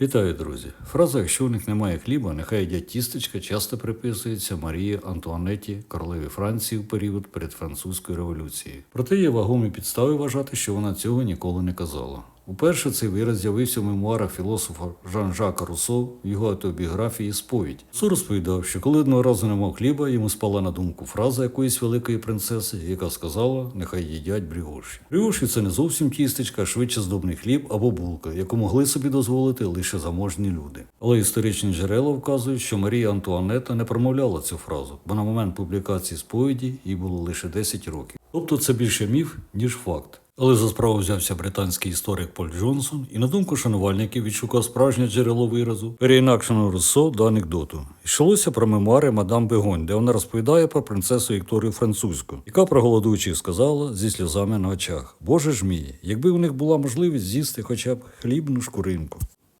Вітаю, друзі! Фраза Якщо у них немає хліба, нехай їдять тістечка часто приписується Марії Антуанетті, королеві Франції в період перед французькою революцією. Проте є вагомі підстави вважати, що вона цього ніколи не казала. Уперше цей вираз з'явився в мемуарах філософа Жан-Жака Руссо в його автобіографії Сповідь. Руссо розповідав, що коли одного разу не мав хліба, йому спала на думку фраза якоїсь великої принцеси, яка сказала: нехай їдять брігоші. Брігоші це не зовсім тістечка, а швидше здобний хліб або булка, яку могли собі дозволити лише заможні люди. Але історичні джерела вказують, що Марія Антуанета не промовляла цю фразу, бо на момент публікації сповіді їй було лише 10 років. Тобто це більше міф, ніж факт. Але за справу взявся британський історик Поль Джонсон і на думку шанувальників відшукав справжнє джерело виразу, переінакшеного Руссо до анекдоту. Йшлося про мемуари мадам Бегонь, де вона розповідає про принцесу Вікторію Французьку, яка проголодуючи сказала зі сльозами на очах: Боже ж мій, якби у них була можливість з'їсти хоча б хлібну шкуринку.